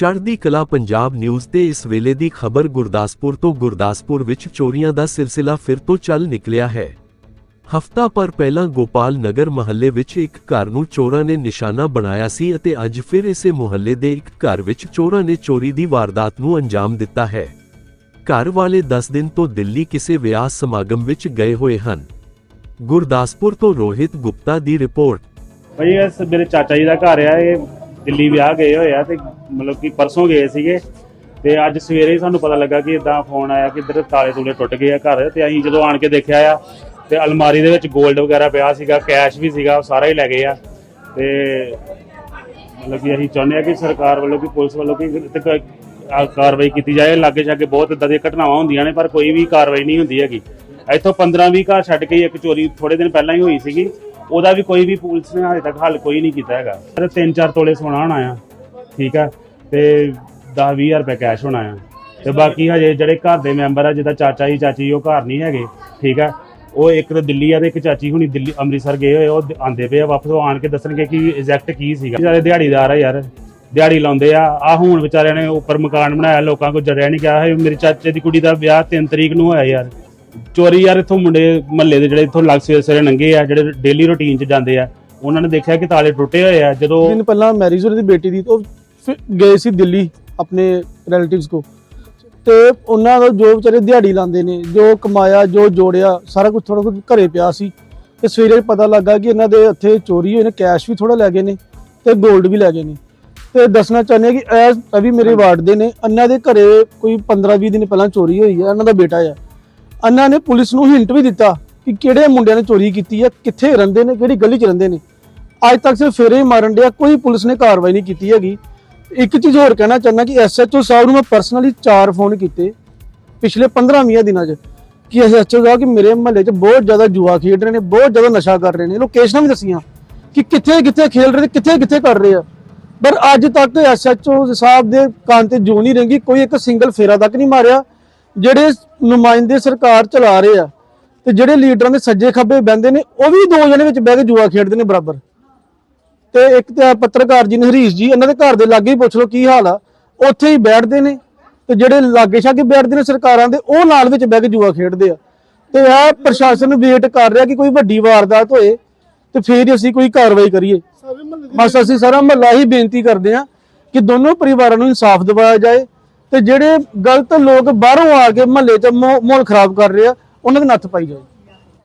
ਚੜ੍ਹਦੀ ਕਲਾ ਪੰਜਾਬ ਨਿਊਜ਼ ਤੇ ਇਸ ਵੇਲੇ ਦੀ ਖਬਰ ਗੁਰਦਾਸਪੁਰ ਤੋਂ ਗੁਰਦਾਸਪੁਰ ਵਿੱਚ ਚੋਰੀਆਂ ਦਾ ਸਿਲਸਿਲਾ ਫਿਰ ਤੋਂ ਚੱਲ ਨਿਕਲਿਆ ਹੈ। ਹਫਤਾ ਪਰ ਪਹਿਲਾਂ ਗੋਪਾਲ ਨਗਰ ਮਹੱਲੇ ਵਿੱਚ ਇੱਕ ਘਰ ਨੂੰ ਚੋਰਾਂ ਨੇ ਨਿਸ਼ਾਨਾ ਬਣਾਇਆ ਸੀ ਅਤੇ ਅੱਜ ਫਿਰ ਇਸੇ ਮੁਹੱਲੇ ਦੇ ਇੱਕ ਘਰ ਵਿੱਚ ਚੋਰਾਂ ਨੇ ਚੋਰੀ ਦੀ ਵਾਰਦਾਤ ਨੂੰ ਅੰਜਾਮ ਦਿੱਤਾ ਹੈ। ਘਰ ਵਾਲੇ 10 ਦਿਨ ਤੋਂ ਦਿੱਲੀ ਕਿਸੇ ਵਿਆਹ ਸਮਾਗਮ ਵਿੱਚ ਗਏ ਹੋਏ ਹਨ। ਗੁਰਦਾਸਪੁਰ ਤੋਂ ਰੋਹਿਤ ਗੁਪਤਾ ਦੀ ਰਿਪੋਰਟ। ਭਾਈ ਇਹ ਮੇਰੇ ਚਾਚਾ ਜੀ ਦਾ ਘਰ ਆ, ਇਹ ਦਿੱਲੀ ਵਿਆਹ ਗਏ ਹੋਏ ਆ ਤੇ ਮਤਲਬ ਕਿ ਪਰਸੋਂ ਗਏ ਸੀਗੇ ਤੇ ਅੱਜ ਸਵੇਰੇ ਹੀ ਸਾਨੂੰ ਪਤਾ ਲੱਗਾ ਕਿ ਇਦਾਂ ਫੋਨ ਆਇਆ ਕਿ ਇੱਧਰ ਤਾਲੇ ਤੂਲੇ ਟੁੱਟ ਗਏ ਆ ਘਰ ਤੇ ਅਸੀਂ ਜਦੋਂ ਆਣ ਕੇ ਦੇਖਿਆ ਆ ਤੇ ਅਲਮਾਰੀ ਦੇ ਵਿੱਚ 골ਡ ਵਗੈਰਾ ਪਿਆ ਸੀਗਾ ਕੈਸ਼ ਵੀ ਸੀਗਾ, ਉਹ ਸਾਰਾ ਹੀ ਲੈ ਗਏ ਆ ਤੇ ਮਤਲਬ ਕਿ ਅਸੀਂ ਚਾਹੁੰਦੇ ਆ ਕਿ ਸਰਕਾਰ ਵੱਲੋਂ ਵੀ ਪੁਲਿਸ ਵੱਲੋਂ ਕਿ ਇੱਥੇ ਕਾਰਵਾਈ ਕੀਤੀ ਜਾਏ। ਲਾਗੇ ਛਾਗੇ ਬਹੁਤ ਇਦਾਂ ਦੀਆਂ ਘਟਨਾਵਾਂ ਹੁੰਦੀਆਂ ਨੇ, ਪਰ ਕੋਈ ਵੀ ਕਾਰਵਾਈ ਨਹੀਂ ਹੁੰਦੀ ਹੈਗੀ। ਇੱਥੋਂ 15-20 ਘਰ ਛੱਡ ਕੇ ਇੱਕ ਚੋਰੀ ਥੋੜੇ ਦਿਨ ਪਹਿਲਾਂ ਹੀ ਹੋਈ ਸੀਗੀ। ਉਹਦਾ ਵੀ ਕੋਈ ਵੀ ਪੁਲਿਸ ਨੇ ਹਾਲੇ ਤੱਕ ਹੱਲ ਕੋਈ ਨਹੀਂ ਕੀਤਾ ਹੈਗਾ। ਤੇ 3-4 ਤੋਲੇ ਸੋਨਾ ਹੋਣਾ ਆ ਠੀਕ ਆ? ਤੇ 10-20000 ਰੁਪਏ ਕੈਸ਼ ਹੋਣਾ ਆ ਤੇ ਬਾਕੀ ਹਜੇ ਜਿਹੜੇ ਘਰ ਦੇ ਮੈਂਬਰ ਆ, ਜਿੱਦਾਂ ਚਾਚਾ ਜੀ, ਚਾਚੀ ਉਹ ਘਰ ਨਹੀਂ ਹੈਗੇ, ਠੀਕ ਆ? ਉਹ ਇੱਕ ਤਾਂ ਦਿੱਲੀ ਆ ਤੇ ਇੱਕ ਚਾਚੀ ਹੁਣੀ ਦਿੱਲੀ, ਅੰਮ੍ਰਿਤਸਰ ਗਏ ਹੋਏ ਉਹ ਆਂਦੇ ਪਏ ਆ, ਵਾਪਸ ਉਹ ਆਣ ਕੇ ਦੱਸਣਗੇ ਕਿ ਐਗਜ਼ੈਕਟ ਕੀ ਸੀਗਾ। ਜਿਹੜੇ ਦਿਹਾੜੀਦਾਰ ਆ ਯਾਰ, ਦਿਹਾੜੀ ਲਾਉਂਦੇ ਆ। ਆ ਹੁਣ ਵਿਚਾਰਿਆਂ ਨੇ ਉੱਪਰ ਮਕਾਨ ਬਣਾਇਆ, ਲੋਕਾਂ ਕੋਲ ਜਰਿਆ ਨਹੀਂ ਗਿਆ ਹੈ ਮੇਰੇ ਚਾਚੇ ਦੀ ਕੁੜੀ ਦਾ ਵਿਆਹ 3 ਤਰੀਕ ਨੂੰ ਹੋਇਆ ਯਾਰ। ਚੋਰੀ ਯਾਰ ਇੱਥੋਂ ਮੁੰਡੇ ਮਹੱਲੇ ਦੇ ਜਿਹੜੇ ਇੱਥੋਂ ਲੱਗ ਸਵੇਰੇ ਸਵੇਰੇ ਨੰਗੇ ਆ ਜਿਹੜੇ ਡੇਲੀ ਰੁਟੀਨ 'ਚ ਜਾਂਦੇ ਆ ਉਹਨਾਂ ਨੇ ਦੇਖਿਆ ਕਿ ਤਾਲੇ ਟੁੱਟੇ ਹੋਏ ਆ ਜਦੋਂ ਦਿਨ ਪਹਿਲਾਂ ਮੈਰਿਜ ਹੋਈ ਦੀ ਬੇਟੀ ਦੀ ਉਹ ਫਿਰ ਗਏ ਸੀ ਦਿੱਲੀ ਆਪਣੇ ਰਿਲੇਟਿਵਸ ਕੋ ਤੇ ਉਹਨਾਂ ਦਾ ਜੋ ਵਿਚਾਰੇ ਦਿਹਾੜੀ ਲਾਉਂਦੇ ਨੇ ਜੋ ਕਮਾਇਆ ਜੋ ਜੋੜਿਆ ਸਾਰਾ ਕੁਝ ਥੋੜਾ ਕੁਝ ਘਰੇ ਪਿਆ ਸੀ। ਤੇ ਸਵੇਰੇ ਪਤਾ ਲੱਗਾ ਕਿ ਇਹਨਾਂ ਦੇ ਇੱਥੇ ਚੋਰੀ ਹੋਈ ਨੇ ਕੈਸ਼ ਵੀ ਥੋੜਾ ਲੈ ਗਏ ਨੇ ਤੇ 골ਡ ਵੀ ਲੈ ਗਏ ਨੇ। ਤੇ ਦੱਸਣਾ ਚਾਹੁੰਦੇ ਹਾਂ ਕਿ ਇਹ ਵੀ ਮੇਰੇ ਵਾਰਡ ਦੇ ਨੇ ਇਹਨਾਂ ਦੇ ਘਰੇ ਕੋਈ 15-20 ਦਿਨ ਪਹਿਲਾਂ ਚੋਰੀ ਹੋਈ ਹੈ ਇਹਨਾਂ ਦਾ ਬੇਟਾ ਹੈ ਇਹਨਾਂ ਨੇ ਪੁਲਿਸ ਨੂੰ ਹਿੰਟ ਵੀ ਦਿੱਤਾ ਕਿ ਕਿਹੜੇ ਮੁੰਡਿਆਂ ਨੇ ਚੋਰੀ ਕੀਤੀ ਹੈ, ਕਿੱਥੇ ਰਹਿੰਦੇ ਨੇ, ਕਿਹੜੀ ਗਲੀ 'ਚ ਰਹਿੰਦੇ ਨੇ। ਅੱਜ ਤੱਕ ਸਿਰਫ ਫੇਰੇ ਹੀ ਮਾਰਨ ਡਿਆ, ਕੋਈ ਪੁਲਿਸ ਨੇ ਕਾਰਵਾਈ ਨਹੀਂ ਕੀਤੀ ਹੈਗੀ। ਇੱਕ ਚੀਜ਼ ਹੋਰ ਕਹਿਣਾ ਚਾਹੁੰਦਾ ਕਿ ਐਸਐਚਓ ਸਾਹਿਬ ਨੂੰ ਮੈਂ ਪਰਸਨਲੀ ਚਾਰ ਫੋਨ ਕੀਤੇ ਪਿਛਲੇ 15-20 ਦਿਨਾਂ 'ਚ ਕਿ ਐਸਐਚਓ ਸਾਹਿਬ ਕਿ ਮੇਰੇ ਮਹੱਲੇ 'ਚ ਬਹੁਤ ਜ਼ਿਆਦਾ ਜੂਆ ਖੇਡ ਰਹੇ ਨੇ, ਬਹੁਤ ਜ਼ਿਆਦਾ ਨਸ਼ਾ ਕਰ ਰਹੇ ਨੇ। ਲੋਕੇਸ਼ਨਾਂ ਵੀ ਦੱਸੀਆਂ ਕਿ ਕਿੱਥੇ ਕਿੱਥੇ ਖੇਡ ਰਹੇ ਨੇ, ਕਿੱਥੇ ਕਿੱਥੇ ਕਰ ਰਹੇ ਆ। ਪਰ ਅੱਜ ਤੱਕ ਐਸਐਚਓ ਸਾਹਿਬ ਦੇ ਕੰਨ ਤੇ ਜੂ ਨਹੀਂ ਰਹਿੰਗੀ ਕੋਈ ਇੱਕ ਸਿੰਗਲ ਫੇਰਾ ਤੱਕ ਨਹੀਂ ਮਾਰਿਆ। ਜਿਹੜੇ ਨੁਮਾਇੰਦੇ ਸਰਕਾਰ ਚਲਾ ਰਹੇ ਆ ਤੇ ਜਿਹੜੇ ਲੀਡਰਾਂ ਦੇ ਸੱਜੇ ਖੱਬੇ ਬਹਿੰਦੇ ਨੇ ਉਹ ਵੀ ਦੋ ਜਣੇ ਵਿੱਚ ਬਹਿ ਕੇ ਜੂਆ ਖੇਡਦੇ ਨੇ ਬਰਾਬਰ। ਤੇ ਇੱਕ ਤੇ ਪੱਤਰਕਾਰ ਜੀ ਨੇ ਹਰੀਸ਼ ਜੀ ਇਹਨਾਂ ਦੇ ਘਰ ਦੇ ਲਾਗੇ ਹੀ ਪੁੱਛ ਲਓ ਕੀ ਹਾਲ ਆ। ਉੱਥੇ ਹੀ ਬੈਠਦੇ ਨੇ ਤੇ ਜਿਹੜੇ ਲਾਗੇ ਛਾਗੇ ਬੈਠਦੇ ਨੇ ਸਰਕਾਰਾਂ ਦੇ ਉਹ ਨਾਲ ਵਿੱਚ ਬਹਿ ਕੇ ਜੂਆ ਖੇਡਦੇ ਆ। ਤੇ ਆ ਪ੍ਰਸ਼ਾਸਨ ਵੇਟ ਕਰ ਰਿਹਾ ਕਿ ਕੋਈ ਵੱਡੀ ਵਾਰਦਾਤ ਹੋਏ ਤੇ ਫੇਰ ਹੀ ਅਸੀਂ ਕੋਈ ਕਾਰਵਾਈ ਕਰੀਏ। ਬਸ ਅਸੀਂ ਸਾਰਾ ਮਹੱਲਾ ਹੀ ਬੇਨਤੀ ਕਰਦੇ ਆ ਕਿ ਦੋਨੋਂ ਪਰਿਵਾਰਾਂ ਨੂੰ ਇਨਸਾਫ ਦਿਵਾਇਆ ਜਾਏ। ਤੇ ਜਿਹੜੇ ਗਲਤ ਲੋਕ ਬਾਹਰੋਂ ਆ ਕੇ ਮਹੱਲੇ 'ਚ ਮਾਹੌਲ ਖਰਾਬ ਕਰ ਰਹੇ ਆ, ਉਹਨਾਂ ਦੇ ਨੱਥ ਪਾਈ ਜਾਏ